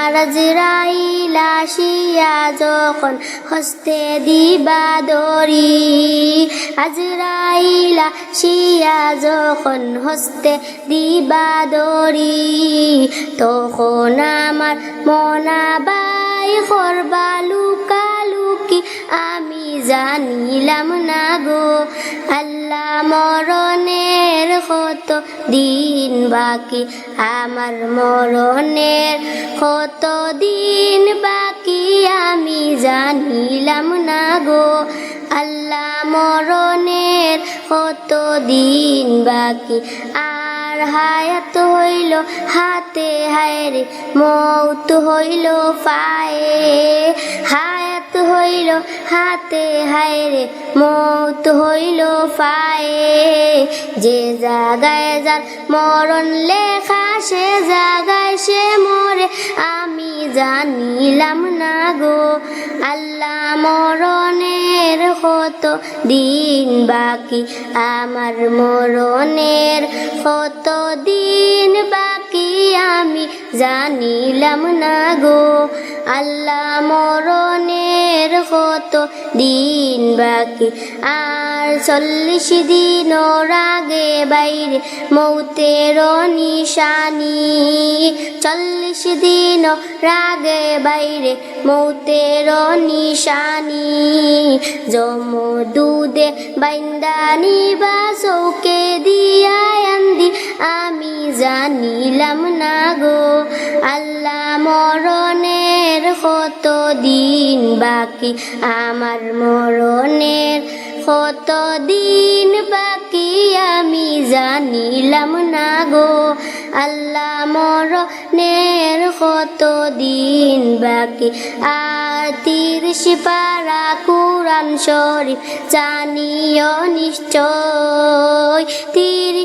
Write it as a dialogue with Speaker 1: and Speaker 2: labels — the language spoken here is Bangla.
Speaker 1: আজরাইল আসিয়া যখন হস্তে দিবা দরি আজরাইল আসিয়া যখন হস্তে দিবা দরি তখন আমার মনাবাই করবা লুকালুকি আমি জানিলাম না গো, আল্লাহ মরণের কত দিন বাকি? আমার মরণের কত দিন বাকি? আমি জানিলাম না গো, আল্লাহ মরণের কত দিন বাকি? আর হায়াত হইল হাতে হায়রে মৌত হইল পায়ে। হায়াত হইল হাতে হায়রে মৌত হইল পায়ে। যে জাগায় যার মরণ লেখা, সে জাগায় সে মরে। আমি জানিলাম না গো, আল্লাহ মরণের কত দিন বাকি? আমার মরণের কত দিন বাকি? আমি জানিলাম না গো, আল্লাহ মরণের কত দিন বাকি? আর চল্লিশ দিন আগে বাইরে, মৌতের নিশানি। চল্লিশ দিন রাগে বাইরে, মৌতের নিশানি। জম দুধে বাইন্দানি বা চৌকে দিয়া আন্দি। আমি জানিলাম না গো কত দিন বাকি? আমার মরণের কত দিন বাকি? আমি জানিলাম না গো। আল্লাহ মরণের কত দিন বাকি? আর তিরিশ পারা কুরান শরীফ জানিও নিশ্চয়।